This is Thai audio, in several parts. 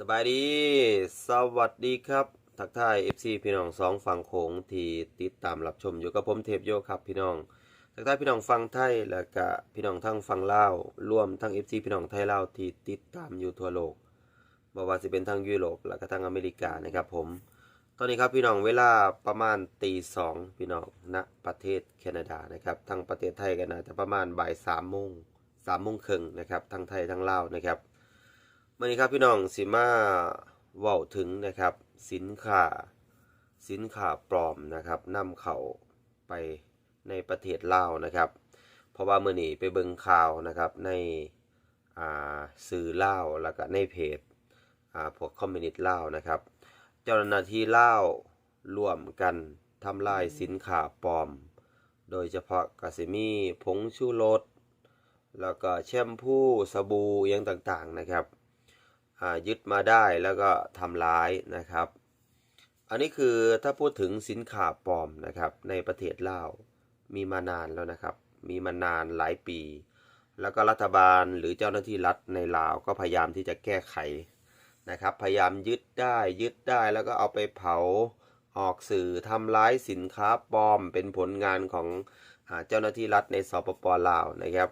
สบายดี สวัสดีครับ ทักทาย FC พี่น้องสองฝั่งโขงที่ติดตามรับชมอยู่กับผมเทพโยครับพี่น้อง ทักทายพี่น้องฟังไทยและก็พี่น้องทั้งฟังลาวรวมทั้ง FC พี่น้องไทยลาวที่ติดตามอยู่ทั่วโลกบ่ว่าสิเป็นทั้งยุโรปและก็ทั้งอเมริกานะครับผม ตอนนี้ครับพี่น้องเวลาประมาณตีสองพี่น้องณประเทศแคนาดานะครับทั้งประเทศไทยกันนะแต่ประมาณบ่ายสามโมงสามโมงครึ่งนะครับทั้งไทยทั้งลาวนะครับ วันนี้ครับพี่น้องสิมาเว้าถึงนะครับ สินค้าสินค้าปลอมนะครับนำเข้าไปในประเทศลาวนะครับ เพราะว่าเมื่อนี้ไปเบิ่งข่าวนะครับในสื่อลาวแล้วก็ในเพจพวกคอมมิวนิสต์ลาวนะครับ เจ้าหน้าที่ลาวร่วมกันทำลายสินค้าปลอม โดยเฉพาะกาซิมีผงชูรสแล้วก็แชมพูสบู่อหยังต่างๆนะครับ ยึดมาได้แล้วก็ทำร้ายนะครับ อันนี้คือถ้าพูดถึงสินค้าปลอมนะครับในประเทศลาวมีมานานแล้วนะครับ มีมานานหลายปี แล้วก็รัฐบาลหรือเจ้าหน้าที่รัฐในลาวก็พยายามที่จะแก้ไขนะครับ พยายามยึดได้ยึดได้แล้วก็เอาไปเผาออกสื่อทำร้ายสินค้าปลอมเป็นผลงานของอเจ้าหน้าที่รัฐในสปปลาวนะครับ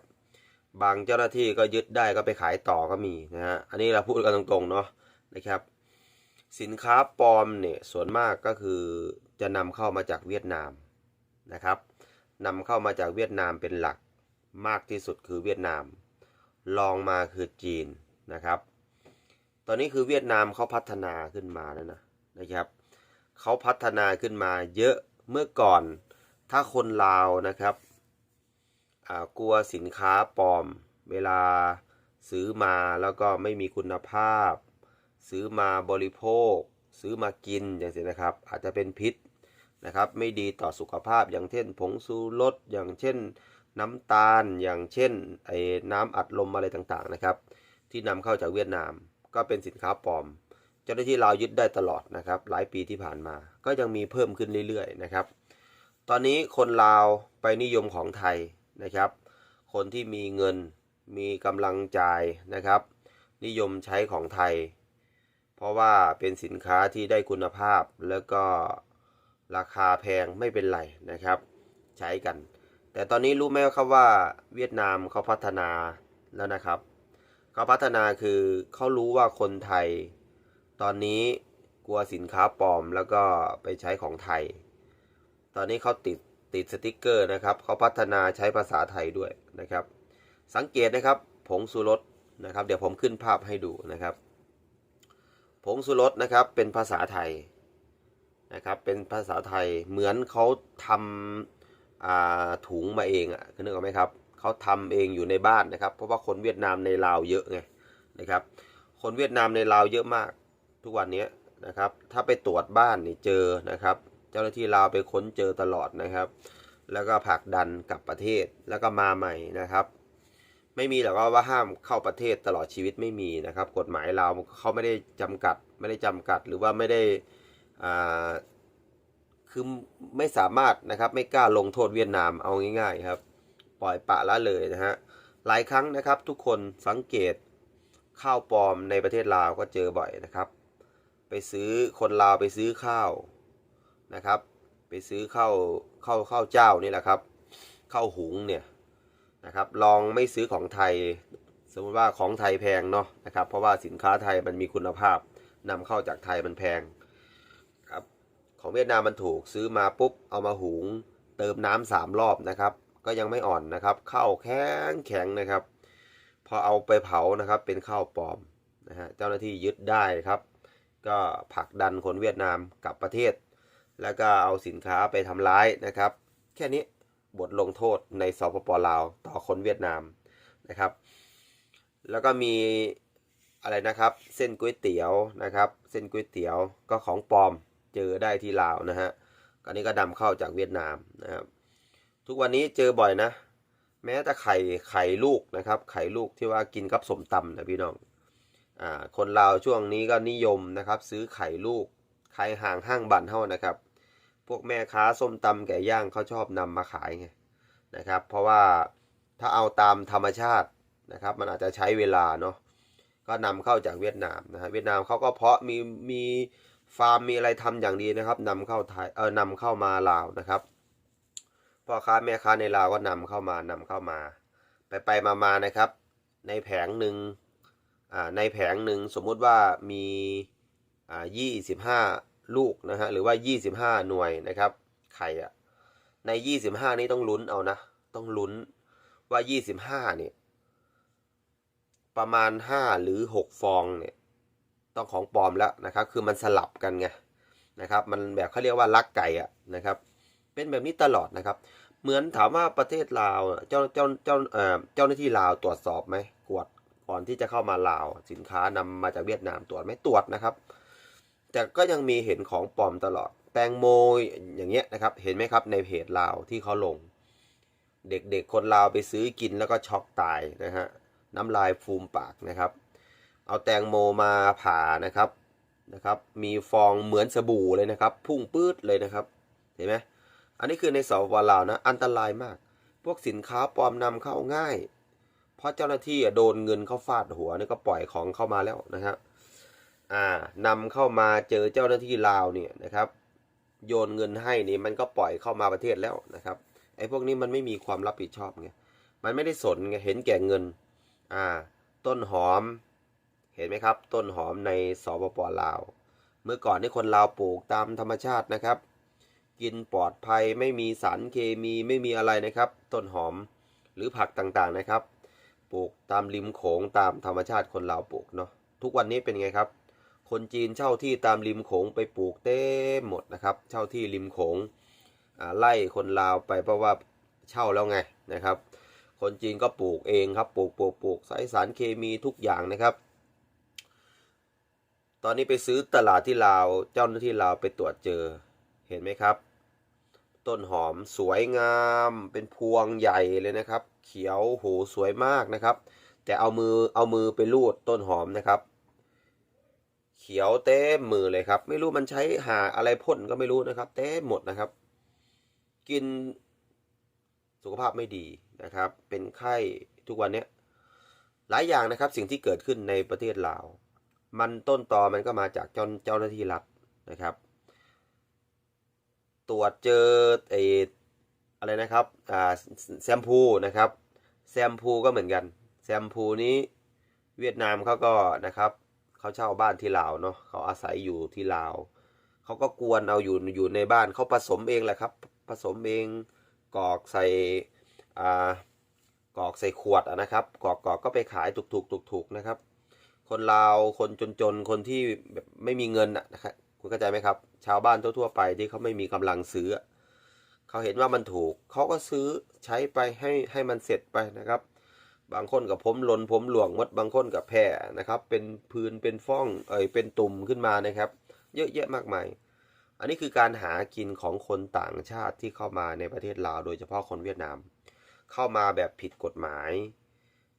บางเจ้าหน้าที่ก็ยึดได้ก็ไปขายต่อก็มีนะฮะ อันนี้เราพูดกันตรงๆเนาะนะครับ สินค้าปลอมเนี่ยส่วนมากก็คือจะนำเข้ามาจากเวียดนามนะครับนำเข้ามาจากเวียดนามเป็นหลักมากที่สุดคือเวียดนามรองมาคือจีนนะครับ ตอนนี้คือเวียดนามเขาพัฒนาขึ้นมาแล้วนะนะครับเขาพัฒนาขึ้นมาเยอะเมื่อก่อนถ้าคนลาวนะครับ กลัวสินค้าปลอม เวลาซื้อมาแล้วก็ไม่มีคุณภาพ ซื้อมาบริโภค ซื้อมากินอย่างเช่นนะครับ อาจจะเป็นพิษนะครับ ไม่ดีต่อสุขภาพอย่างเช่น ผงชูรสอย่างเช่น น้ำตาลอย่างเช่นไอ้น้ำอัดลมอะไรต่างๆนะครับ ที่นำเข้าจากเวียดนาม ก็เป็นสินค้าปลอม เจ้าหน้าที่ลาวยึดได้ตลอดนะครับ หลายปีที่ผ่านมา ก็ยังมีเพิ่มขึ้นเรื่อยๆนะครับ ตอนนี้คนลาวไปนิยมของไทย นะครับ คนที่มีเงินมีกำลังจ่ายนะครับ นิยมใช้ของไทย เพราะว่าเป็นสินค้าที่ได้คุณภาพแล้วก็ราคาแพงไม่เป็นไรนะครับ ใช้กัน แต่ตอนนี้รู้ไหมครับว่าเวียดนามเขาพัฒนาแล้วนะครับเขาพัฒนาคือเขารู้ว่าคนไทย ตอนนี้กลัวสินค้าปลอมแล้วก็ไปใช้ของไทย ตอนนี้เขาติด ติดสติกเกอร์นะครับเขาพัฒนาใช้ภาษาไทยด้วยนะครับ สังเกตนะครับผงสุรสนะครับ เดี๋ยวผมขึ้นภาพให้ดูนะครับผงสุรสนะครับเป็นภาษาไทยนะครับเป็นภาษาไทยเหมือนเขาทำาถุงมาเองอะ่ะคือนึกออกไหมครับเขาทำเองอยู่ในบ้านนะครับ เพราะว่าคนเวียดนามในลาวเยอะไงนะครับ คนเวียดนามในลาวเยอะมากทุกวันนี้นะครับ ถ้าไปตรวจบ้านนี่เจอนะครับ เจ้าหน้าที่ลาวไปค้นเจอตลอดนะครับ แล้วก็ผลักดันกลับประเทศแล้วก็มาใหม่นะครับ ไม่มีหรอกว่าห้ามเข้าประเทศตลอดชีวิตไม่มีนะครับ กฎหมายลาวเขาไม่ได้จำกัด ไม่ได้จำกัดหรือว่าไม่ได้อ่าคือไม่สามารถนะครับไม่กล้าลงโทษเวียดนามเอาง่ายๆครับ ปล่อยปะละเลยนะฮะหลายครั้งนะครับทุกคนสังเกตข้าวปลอมในประเทศลาวก็เจอบ่อยนะครับ ไปซื้อคนลาวไปซื้อข้าว นะครับ ไปซื้อข้าวข้าวข้าวเจ้านี่แหละครับข้าวหุงเนี่ยนะครับ ลองไม่ซื้อของไทย สมมติว่าของไทยแพงเนาะนะครับ เพราะว่าสินค้าไทยมันมีคุณภาพนำเข้าจากไทยมันแพงครับของเวียดนามมันถูกซื้อมาปุ๊บเอามาหุง เติมน้ำสามรอบนะครับ ก็ยังไม่อ่อนนะครับข้าวแข็งแข็งนะครับ พอเอาไปเผานะครับเป็นข้าวปลอมนะฮะเจ้าหน้าที่ยึดได้ครับ ก็ผลักดันคนเวียดนามกลับประเทศ แล้วก็เอาสินค้าไปทำร้ายนะครับ แค่นี้บทลงโทษในสปปลาวต่อคนเวียดนามนะครับ แล้วก็มีอะไรนะครับ เส้นก๋วยเตี๋ยวนะครับ เส้นก๋วยเตี๋ยวก็ของปลอมเจอได้ที่ลาวนะฮะอันนี้ก็นำเข้าจากเวียดนามนะครับ ทุกวันนี้เจอบ่อยนะ แม้แต่ไข่ไข่ลูกนะครับ ไข่ลูกที่ว่ากินกับสมตำนะพี่น้องอ่าคนลาวช่วงนี้ก็นิยมนะครับ ซื้อไข่ลูกไข่ห่างห้างบันเท่านะครับ พวกแม่ค้าส้มตำแก่ย่างเขาชอบนำมาขายไงนะครับ เพราะว่าถ้าเอาตามธรรมชาตินะครับ มันอาจจะใช้เวลาเนาะก็นำเข้าจากเวียดนามนะฮะเวียดนามเขาก็เพาะมีมีฟาร์มมีอะไรทำอย่างดีนะครับนำเข้าไทยเออนำเข้ามาลาวนะครับพ่อค้าแม่ค้าในลาวก็นำเข้ามานำเข้ามา ไปไปมามานะครับ ในแผงหนึ่งอ่าในแผงหนึ่งสมมุติว่ามีอ่ายี่สิบห้า ลูกนะฮะหรือว่ายี่สิบห้าหน่วยนะครับไข่อะในยี่สิบห้านี้ต้องลุ้นเอานะ ต้องลุ้นว่ายี่สิบห้าเนี่ยประมาณห้าหรือหกฟองเนี่ยต้องของปลอมแล้วนะครับ คือมันสลับกันไงนะครับ มันแบบเขาเรียกว่าลักไก่อะนะครับ เป็นแบบนี้ตลอดนะครับ เหมือนถามว่าประเทศลาวเจ้าเจ้าเจ้าเอ่อเจ้าหน้าที่ลาวตรวจสอบไหมกวดก่อนที่จะเข้ามาลาว สินค้านำมาจากเวียดนามตรวจไหมตรวจนะครับ แต่ก็ยังมีเห็นของปลอมตลอด แตงโมอย่างเงี้ยนะครับ เห็นไหมครับในเพจลาวที่เขาลง เด็กๆคนลาวไปซื้อกินแล้วก็ช็อกตายนะฮะน้ำลายฟูมปากนะครับ เอาแตงโมมาผ่านะครับนะครับ มีฟองเหมือนสบู่เลยนะครับ พุ่งปื๊ดเลยนะครับ เห็นไหมอันนี้คือในสปปลาวนะ อันตรายมาก พวกสินค้าปลอมนำเข้าง่าย เพราะเจ้าหน้าที่โดนเงินเข้าฟาดหัวนี่ก็ปล่อยของเข้ามาแล้วนะครับ นำเข้ามาเจอเจ้าหน้าที่ลาวเนี่ยนะครับ โยนเงินให้นี่มันก็ปล่อยเข้ามาประเทศแล้วนะครับไอ้พวกนี้มันไม่มีความรับผิดชอบไงมันไม่ได้สนไงเห็นแก่เงินอ่าต้นหอม เห็นไหมครับ ต้นหอมในสปปลาว เมื่อก่อนนี่คนลาวปลูกตามธรรมชาตินะครับ กินปลอดภัยไม่มีสารเคมีไม่มีอะไรนะครับ ต้นหอมหรือผักต่างๆนะครับ ปลูกตามริมโขงตามธรรมชาติคนลาวปลูกเนาะทุกวันนี้เป็นไงครับ คนจีนเช่าที่ตามริมโขงไปปลูกเต็มหมดนะครับ เช่าที่ริมโขงไล่คนลาวไปเพราะว่าเช่าแล้วไงนะครับ คนจีนก็ปลูกเองครับปลูกปลูกปลูกใส่สารเคมีทุกอย่างนะครับ ตอนนี้ไปซื้อตลาดที่ลาวเจ้าหน้าที่ลาวไปตรวจเจอเห็นไหมครับ ต้นหอมสวยงามเป็นพวงใหญ่เลยนะครับ เขียวโหสวยมากนะครับ แต่เอามือเอามือไปลูดต้นหอมนะครับ ขียวเต็มมือเลยครับ ไม่รู้มันใช้หาอะไรพ่นก็ไม่รู้นะครับ เต็มหมดนะครับ กินสุขภาพไม่ดีนะครับ เป็นไข้ทุกวันเนี้ยหลายอย่างนะครับสิ่งที่เกิดขึ้นในประเทศลาว มันต้นตอมันก็มาจากเจ้าเจ้าหน้าที่รัฐนะครับ ตรวจเจอไออะไรนะครับอ่าแซมพูนะครับ แซมพูก็เหมือนกัน แซมพูนี้เวียดนามเขาก็นะครับ เขาเช่าบ้านที่ลาวเนาะเขาอาศัยอยู่ที่ลาวเขาก็กวนเอาอยู่อยู่ในบ้านเขาผสมเองแหละครับ ผสมเองกรอกใส่อ่ากรอกใส่ขวดนะครับกรอกกรอกก็ไปขายถูกๆถูกๆนะครับ คนลาวคนจนๆคนที่แบบไม่มีเงินนะครับคุณเข้าใจไหมครับ ชาวบ้านทั่วๆไปที่เขาไม่มีกำลังซื้อเขาเห็นว่ามันถูกเขาก็ซื้อใช้ไปให้ให้มันเสร็จไปนะครับ บางคนกับผมหลนผมหลวงมดบางคนกับแพร่นะครับ เป็นพื้นเป็นฟ่องเอ่ยเป็นตุ่มขึ้นมานะครับ เยอะแยะมากมาย อันนี้คือการหากินของคนต่างชาติที่เข้ามาในประเทศลาวโดยเฉพาะคนเวียดนาม เข้ามาแบบผิดกฎหมาย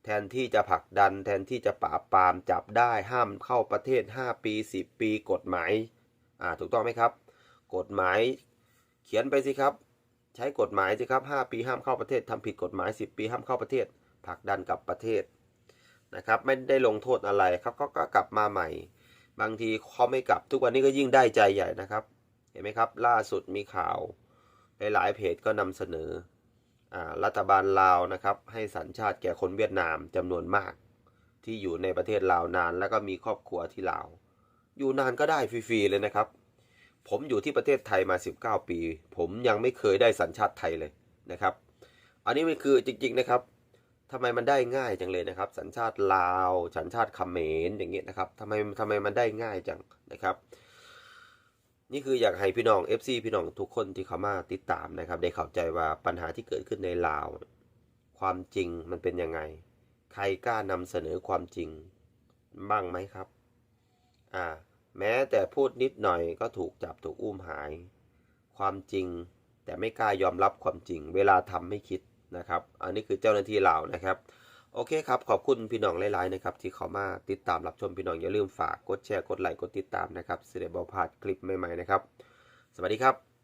แทนที่จะผลักดัน แทนที่จะปราบปรามจับได้ห้ามเข้าประเทศ 5 ปี 10 ปีกฎหมายอ่าถูกต้องไหมครับ กฎหมายเขียนไปสิครับ ใช้กฎหมายสิครับ 5 ปีห้ามเข้าประเทศทำผิดกฎหมาย 10 ปีห้ามเข้าประเทศ ผลักดันกลับประเทศนะครับ ไม่ได้ลงโทษอะไรครับก็กลับมาใหม่ บางทีเขาไม่กลับทุกวันนี้ก็ยิ่งได้ใจใหญ่นะครับ เห็นไหมครับ ล่าสุดมีข่าวหลายเพจก็นำเสนอรัฐบาลลาวนะครับ ให้สัญชาติแก่คนเวียดนามจำนวนมาก ที่อยู่ในประเทศลาวนาน แล้วก็มีครอบครัวที่ลาว อยู่นานก็ได้ฟรีๆเลยนะครับ ผมอยู่ที่ประเทศไทยมา 19 ปี ผมยังไม่เคยได้สัญชาติไทยเลยนะครับ อันนี้มันคือจริง ๆนะครับ ทำไมมันได้ง่ายจังเลยนะครับ สัญชาติลาว สัญชาติเขมรอย่างเงี้ยนะครับทำไมทำไมมันได้ง่ายจังนะครับ นี่คืออยากให้พี่น้อง FC พี่น้องทุกคนที่เขามาติดตามนะครับ ได้เข้าใจว่าปัญหาที่เกิดขึ้นในลาว ความจริงมันเป็นยังไง ใครกล้านำเสนอความจริงบ้างไหมครับอ่าแม้แต่พูดนิดหน่อยก็ถูกจับถูกอุ้มหาย ความจริงแต่ไม่กล้ายอมรับความจริง เวลาทำไม่คิด นะครับ อันนี้คือเจ้าหน้าที่ลาวนะครับ โอเคครับ ขอบคุณพี่น้องหลายๆนะครับ ที่เขามาติดตามรับชมพี่น้องอย่าลืมฝากกดแชร์กดไลค์กดติดตามนะครับสิเดบอพาดคลิปใหม่ๆนะครับ สวัสดีครับ